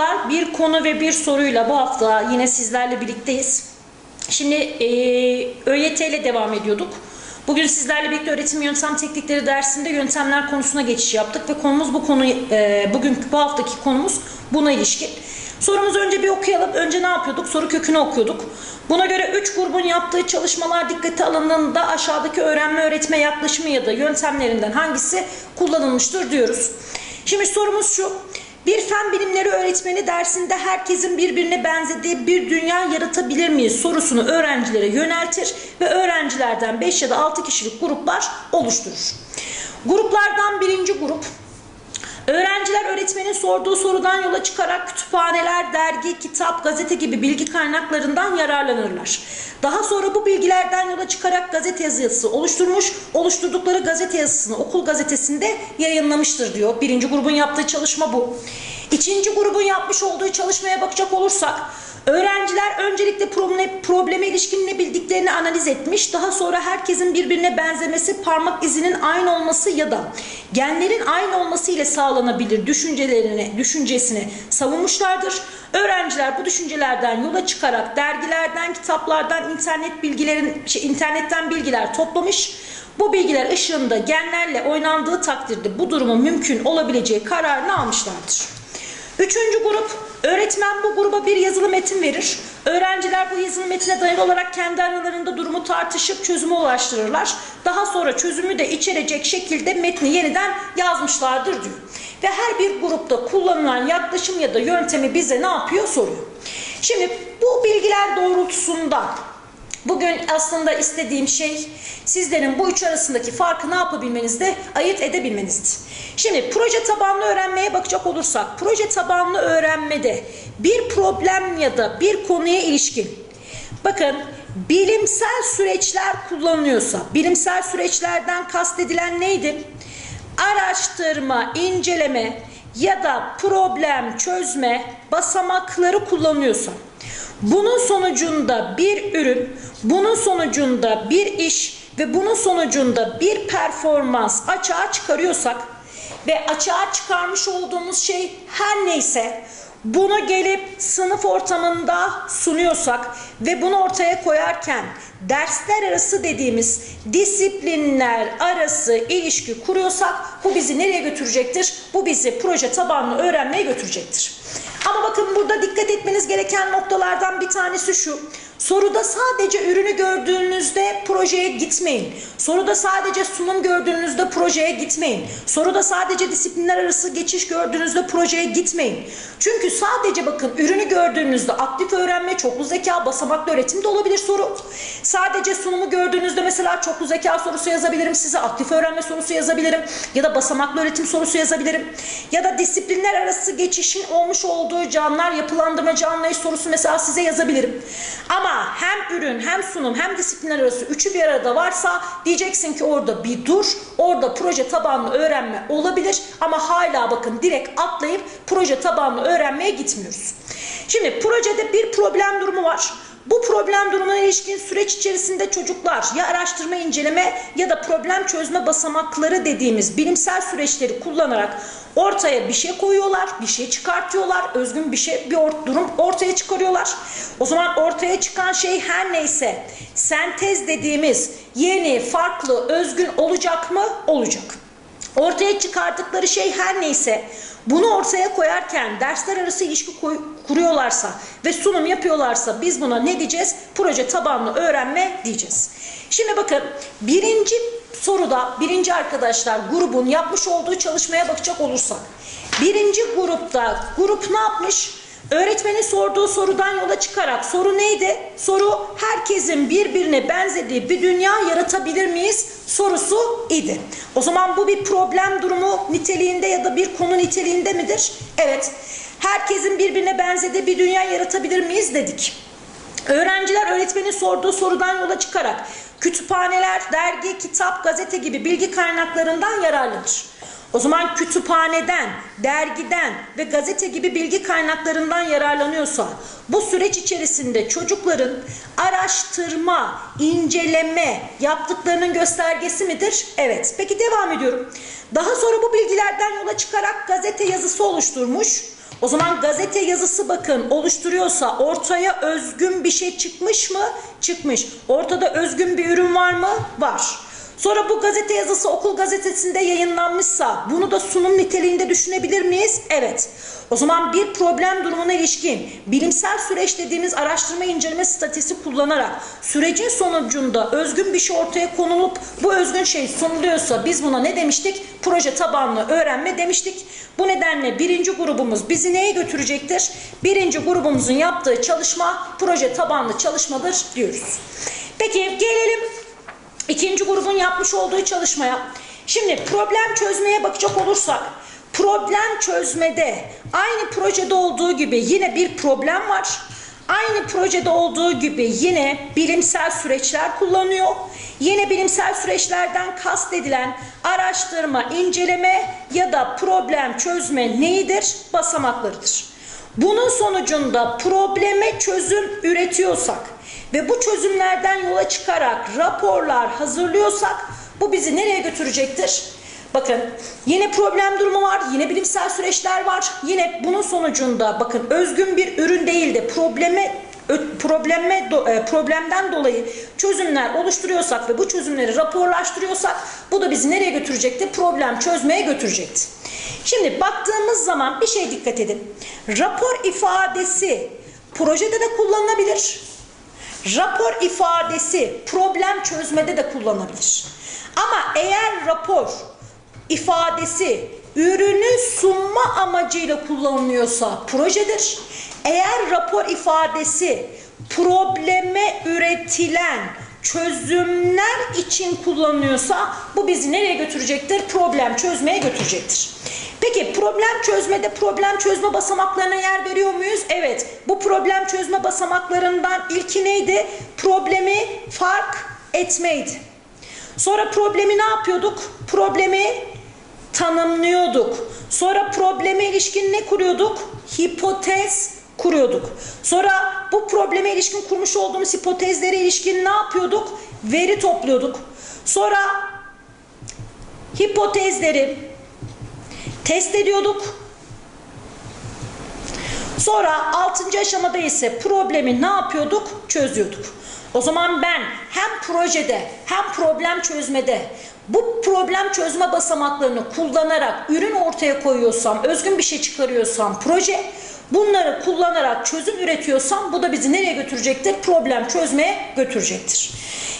Merhabalar, bir konu ve bir soruyla bu hafta yine sizlerle birlikteyiz. Şimdi e, ÖYT ile devam ediyorduk. Bugün sizlerle birlikte öğretim yöntem teknikleri dersinde yöntemler konusuna geçiş yaptık ve konumuz bu konu, e, bugün bu haftaki konumuz buna ilişkin. Sorumuzu önce bir okuyalım. Önce ne yapıyorduk? Soru kökünü okuyorduk. Buna göre 3 grubun yaptığı çalışmalar dikkate alındığında aşağıdaki öğrenme öğretme yaklaşımı ya da yöntemlerinden hangisi kullanılmıştır diyoruz. Şimdi sorumuz şu. Bir fen bilimleri öğretmeni dersinde herkesin birbirine benzediği bir dünya yaratabilir miyiz sorusunu öğrencilere yöneltir ve öğrencilerden 5 ya da 6 kişilik gruplar oluşturur. Gruplardan birinci grup Öğrenciler öğretmenin sorduğu sorudan yola çıkarak kütüphaneler, dergi, kitap, gazete gibi bilgi kaynaklarından yararlanırlar. Daha sonra bu bilgilerden yola çıkarak gazete yazısı oluşturmuş, oluşturdukları gazete yazısını okul gazetesinde yayınlamıştır diyor. Birinci grubun yaptığı çalışma bu. İkinci grubun yapmış olduğu çalışmaya bakacak olursak, Öğrenciler öncelikle probleme, ilişkin ne bildiklerini analiz etmiş. Daha sonra herkesin birbirine benzemesi, parmak izinin aynı olması ya da genlerin aynı olması ile sağlanabilir düşüncelerini, düşüncesini savunmuşlardır. Öğrenciler bu düşüncelerden yola çıkarak dergilerden, kitaplardan, internet bilgilerin, şey, internetten bilgiler toplamış. Bu bilgiler ışığında genlerle oynandığı takdirde bu durumun mümkün olabileceği kararını almışlardır. Üçüncü grup, öğretmen bu gruba bir yazılı metin verir. Öğrenciler bu yazılı metine dayalı olarak kendi aralarında durumu tartışıp çözüme ulaştırırlar. Daha sonra çözümü de içerecek şekilde metni yeniden yazmışlardır diyor. Ve her bir grupta kullanılan yaklaşım ya da yöntemi bize ne yapıyor soruyor. Şimdi bu bilgiler doğrultusunda Bugün aslında istediğim şey sizlerin bu üç arasındaki farkı ne yapabilmenizde ayırt edebilmenizdi. Şimdi proje tabanlı öğrenmeye bakacak olursak proje tabanlı öğrenmede bir problem ya da bir konuya ilişkin bakın bilimsel süreçler kullanılıyorsa bilimsel süreçlerden kastedilen neydi? Araştırma, inceleme ya da problem çözme basamakları kullanıyorsa bunun sonucunda bir ürün, bunun sonucunda bir iş ve bunun sonucunda bir performans açığa çıkarıyorsak ve açığa çıkarmış olduğumuz şey her neyse bunu gelip sınıf ortamında sunuyorsak ve bunu ortaya koyarken dersler arası dediğimiz disiplinler arası ilişki kuruyorsak bu bizi nereye götürecektir? Bu bizi proje tabanlı öğrenmeye götürecektir. Ama bakın burada dikkat etmeniz gereken noktalardan bir tanesi şu. Soruda sadece ürünü gördüğünüzde projeye gitmeyin. Soruda sadece sunum gördüğünüzde projeye gitmeyin. Soruda sadece disiplinler arası geçiş gördüğünüzde projeye gitmeyin. Çünkü sadece bakın ürünü gördüğünüzde aktif öğrenme, çoklu zeka, basamaklı öğretim de olabilir soru. Sadece sunumu gördüğünüzde mesela çoklu zeka sorusu yazabilirim size, aktif öğrenme sorusu yazabilirim ya da basamaklı öğretim sorusu yazabilirim. Ya da disiplinler arası geçişin olmuş olduğu canlar yapılandırmacı anlayış sorusu mesela size yazabilirim. Ama hem ürün hem sunum hem disiplinler arası üçü bir arada varsa diyeceksin ki orada bir dur. Orada proje tabanlı öğrenme olabilir ama hala bakın direkt atlayıp proje tabanlı öğrenmeye gitmiyoruz. Şimdi projede bir problem durumu var. Bu problem durumuna ilişkin süreç içerisinde çocuklar ya araştırma inceleme ya da problem çözme basamakları dediğimiz bilimsel süreçleri kullanarak ortaya bir şey koyuyorlar, bir şey çıkartıyorlar, özgün bir şey, bir or durum ortaya çıkarıyorlar. O zaman ortaya çıkan şey her neyse sentez dediğimiz yeni, farklı, özgün olacak mı? Olacak. Ortaya çıkardıkları şey her neyse bunu ortaya koyarken dersler arası ilişki koy, kuruyorlarsa ve sunum yapıyorlarsa biz buna ne diyeceğiz? Proje tabanlı öğrenme diyeceğiz. Şimdi bakın birinci soruda birinci arkadaşlar grubun yapmış olduğu çalışmaya bakacak olursak birinci grupta grup ne yapmış? Öğretmenin sorduğu sorudan yola çıkarak soru neydi? Soru herkesin birbirine benzediği bir dünya yaratabilir miyiz? Sorusu idi. O zaman bu bir problem durumu niteliğinde ya da bir konu niteliğinde midir? Evet. Herkesin birbirine benzediği bir dünya yaratabilir miyiz dedik. Öğrenciler öğretmenin sorduğu sorudan yola çıkarak kütüphaneler, dergi, kitap, gazete gibi bilgi kaynaklarından yararlanır. O zaman kütüphaneden, dergiden ve gazete gibi bilgi kaynaklarından yararlanıyorsa bu süreç içerisinde çocukların araştırma, inceleme yaptıklarının göstergesi midir? Evet. Peki devam ediyorum. Daha sonra bu bilgilerden yola çıkarak gazete yazısı oluşturmuş. O zaman gazete yazısı bakın oluşturuyorsa ortaya özgün bir şey çıkmış mı? Çıkmış. Ortada özgün bir ürün var mı? Var. Sonra bu gazete yazısı okul gazetesinde yayınlanmışsa bunu da sunum niteliğinde düşünebilir miyiz? Evet. O zaman bir problem durumuna ilişkin bilimsel süreç dediğimiz araştırma inceleme statüsü kullanarak sürecin sonucunda özgün bir şey ortaya konulup bu özgün şey sunuluyorsa biz buna ne demiştik? Proje tabanlı öğrenme demiştik. Bu nedenle birinci grubumuz bizi neye götürecektir? Birinci grubumuzun yaptığı çalışma proje tabanlı çalışmadır diyoruz. Peki gelelim İkinci grubun yapmış olduğu çalışmaya. Şimdi problem çözmeye bakacak olursak problem çözmede aynı projede olduğu gibi yine bir problem var. Aynı projede olduğu gibi yine bilimsel süreçler kullanıyor. Yine bilimsel süreçlerden kastedilen araştırma, inceleme ya da problem çözme neyidir? Basamaklarıdır. Bunun sonucunda probleme çözüm üretiyorsak ve bu çözümlerden yola çıkarak raporlar hazırlıyorsak bu bizi nereye götürecektir? Bakın yine problem durumu var, yine bilimsel süreçler var. Yine bunun sonucunda bakın özgün bir ürün değil de probleme probleme e, problemden dolayı çözümler oluşturuyorsak ve bu çözümleri raporlaştırıyorsak bu da bizi nereye götürecekti? Problem çözmeye götürecekti. Şimdi baktığımız zaman bir şey dikkat edin. Rapor ifadesi projede de kullanılabilir. Rapor ifadesi problem çözmede de kullanılabilir. Ama eğer rapor ifadesi ürünü sunma amacıyla kullanılıyorsa projedir. Eğer rapor ifadesi probleme üretilen çözümler için kullanılıyorsa bu bizi nereye götürecektir? Problem çözmeye götürecektir. Peki problem çözmede problem çözme basamaklarına yer veriyor muyuz? Evet. Bu problem çözme basamaklarından ilki neydi? Problemi fark etmeydi. Sonra problemi ne yapıyorduk? Problemi tanımlıyorduk. Sonra probleme ilişkin ne kuruyorduk? Hipotez kuruyorduk. Sonra bu probleme ilişkin kurmuş olduğumuz hipotezlere ilişkin ne yapıyorduk? Veri topluyorduk. Sonra hipotezleri test ediyorduk. Sonra 6. aşamada ise problemi ne yapıyorduk? Çözüyorduk. O zaman ben hem projede hem problem çözmede bu problem çözme basamaklarını kullanarak ürün ortaya koyuyorsam, özgün bir şey çıkarıyorsam proje, bunları kullanarak çözüm üretiyorsam bu da bizi nereye götürecektir? Problem çözmeye götürecektir.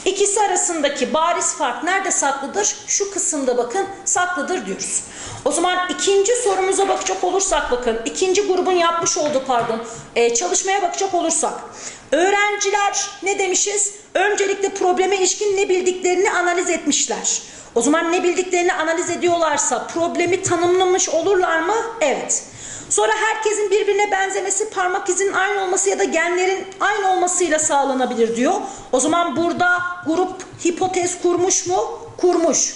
İkisi arasındaki bariz fark nerede saklıdır? Şu kısımda bakın saklıdır diyoruz. O zaman ikinci sorumuza bakacak olursak bakın ikinci grubun yapmış olduğu pardon e, çalışmaya bakacak olursak öğrenciler ne demişiz? Öncelikle probleme ilişkin ne bildiklerini analiz etmişler. O zaman ne bildiklerini analiz ediyorlarsa problemi tanımlamış olurlar mı? Evet. Sonra herkesin birbirine benzemesi, parmak izinin aynı olması ya da genlerin aynı olmasıyla sağlanabilir diyor. O zaman burada grup hipotez kurmuş mu? Kurmuş.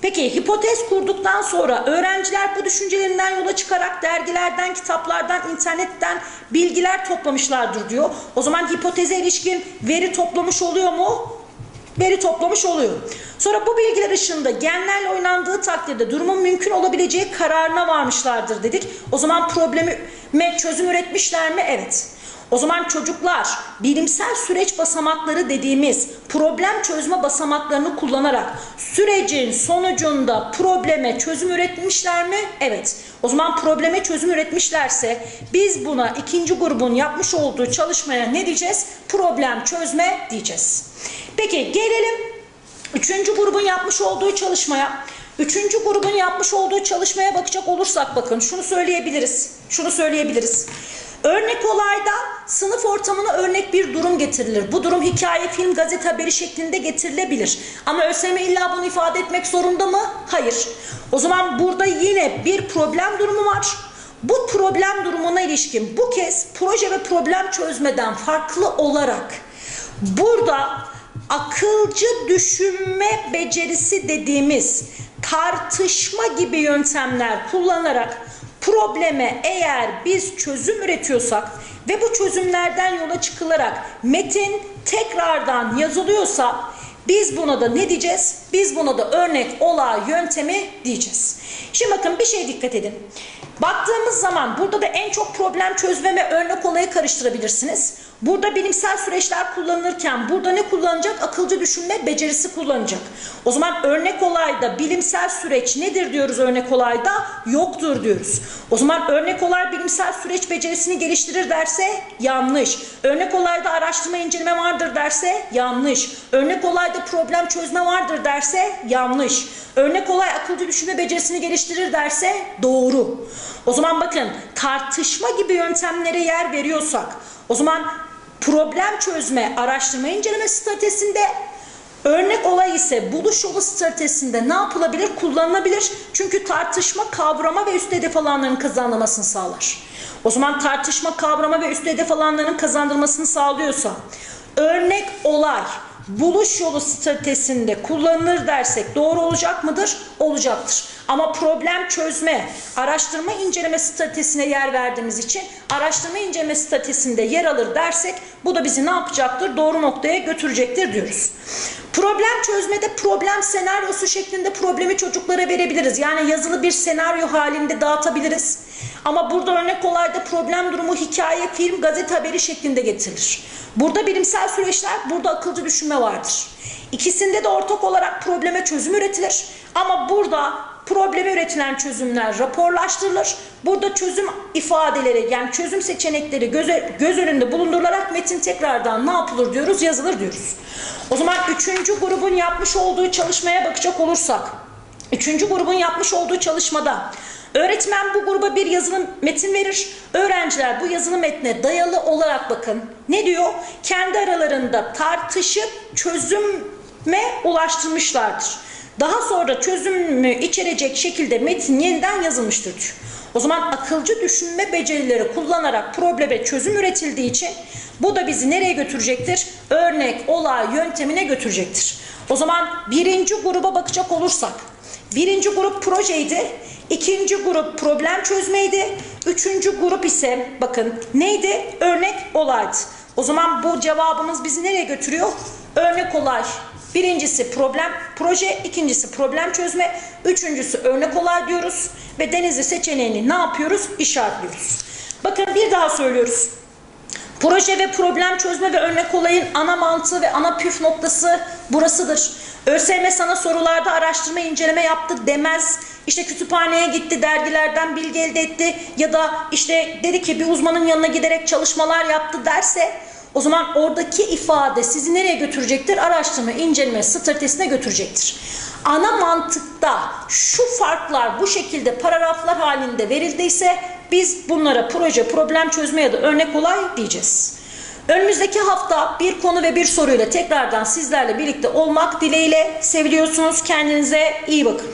Peki hipotez kurduktan sonra öğrenciler bu düşüncelerinden yola çıkarak dergilerden, kitaplardan, internetten bilgiler toplamışlardır diyor. O zaman hipoteze ilişkin veri toplamış oluyor mu? veri toplamış oluyor. Sonra bu bilgiler ışığında genlerle oynandığı takdirde durumun mümkün olabileceği kararına varmışlardır dedik. O zaman problemi çözüm üretmişler mi? Evet. O zaman çocuklar bilimsel süreç basamakları dediğimiz problem çözme basamaklarını kullanarak sürecin sonucunda probleme çözüm üretmişler mi? Evet. O zaman probleme çözüm üretmişlerse biz buna ikinci grubun yapmış olduğu çalışmaya ne diyeceğiz? Problem çözme diyeceğiz. Peki gelelim üçüncü grubun yapmış olduğu çalışmaya. Üçüncü grubun yapmış olduğu çalışmaya bakacak olursak bakın şunu söyleyebiliriz. Şunu söyleyebiliriz. Örnek olayda sınıf ortamına örnek bir durum getirilir. Bu durum hikaye, film, gazete haberi şeklinde getirilebilir. Ama ÖSYM illa bunu ifade etmek zorunda mı? Hayır. O zaman burada yine bir problem durumu var. Bu problem durumuna ilişkin bu kez proje ve problem çözmeden farklı olarak burada akılcı düşünme becerisi dediğimiz tartışma gibi yöntemler kullanarak probleme eğer biz çözüm üretiyorsak ve bu çözümlerden yola çıkılarak metin tekrardan yazılıyorsa Biz buna da ne diyeceğiz? Biz buna da örnek olay yöntemi diyeceğiz. Şimdi bakın bir şey dikkat edin. Baktığımız zaman burada da en çok problem çözme ve örnek olayı karıştırabilirsiniz. Burada bilimsel süreçler kullanılırken burada ne kullanacak? Akılcı düşünme becerisi kullanacak. O zaman örnek olayda bilimsel süreç nedir diyoruz örnek olayda? Yoktur diyoruz. O zaman örnek olay bilimsel süreç becerisini geliştirir derse yanlış. Örnek olayda araştırma inceleme vardır derse yanlış. Örnek olayda problem çözme vardır derse yanlış. Örnek olay akılcı düşünme becerisini geliştirir derse doğru. O zaman bakın tartışma gibi yöntemlere yer veriyorsak o zaman problem çözme araştırma inceleme stratejisinde Örnek olay ise buluş yolu stratejisinde ne yapılabilir? Kullanılabilir. Çünkü tartışma, kavrama ve üst hedef alanlarının kazanılmasını sağlar. O zaman tartışma, kavrama ve üst hedef alanlarının kazandırmasını sağlıyorsa örnek olay buluş yolu stratejisinde kullanılır dersek doğru olacak mıdır? Olacaktır. Ama problem çözme, araştırma inceleme stratejisine yer verdiğimiz için araştırma inceleme stratejisinde yer alır dersek bu da bizi ne yapacaktır? Doğru noktaya götürecektir diyoruz. Problem çözmede problem senaryosu şeklinde problemi çocuklara verebiliriz. Yani yazılı bir senaryo halinde dağıtabiliriz. Ama burada örnek olayda problem durumu hikaye, film, gazete haberi şeklinde getirilir. Burada bilimsel süreçler, burada akılcı düşünme vardır. İkisinde de ortak olarak probleme çözüm üretilir. Ama burada probleme üretilen çözümler raporlaştırılır. Burada çözüm ifadeleri yani çözüm seçenekleri göz, göz önünde bulundurularak metin tekrardan ne yapılır diyoruz yazılır diyoruz. O zaman üçüncü grubun yapmış olduğu çalışmaya bakacak olursak üçüncü grubun yapmış olduğu çalışmada öğretmen bu gruba bir yazılı metin verir. Öğrenciler bu yazılı metne dayalı olarak bakın ne diyor? Kendi aralarında tartışıp çözüme ulaştırmışlardır. Daha sonra çözümü içerecek şekilde metin yeniden yazılmıştır. O zaman akılcı düşünme becerileri kullanarak probleme çözüm üretildiği için bu da bizi nereye götürecektir? Örnek, olay yöntemine götürecektir. O zaman birinci gruba bakacak olursak, birinci grup projeydi, ikinci grup problem çözmeydi, üçüncü grup ise bakın neydi? Örnek olaydı. O zaman bu cevabımız bizi nereye götürüyor? Örnek olay Birincisi problem proje, ikincisi problem çözme, üçüncüsü örnek olay diyoruz ve denizli seçeneğini ne yapıyoruz? İşaretliyoruz. Bakın bir daha söylüyoruz. Proje ve problem çözme ve örnek olayın ana mantığı ve ana püf noktası burasıdır. ÖSYM sana sorularda araştırma inceleme yaptı demez. İşte kütüphaneye gitti, dergilerden bilgi elde etti ya da işte dedi ki bir uzmanın yanına giderek çalışmalar yaptı derse o zaman oradaki ifade sizi nereye götürecektir? Araştırma, inceleme stratejisine götürecektir. Ana mantıkta şu farklar bu şekilde paragraflar halinde verildiyse biz bunlara proje, problem çözme ya da örnek olay diyeceğiz. Önümüzdeki hafta bir konu ve bir soruyla tekrardan sizlerle birlikte olmak dileğiyle seviliyorsunuz. Kendinize iyi bakın.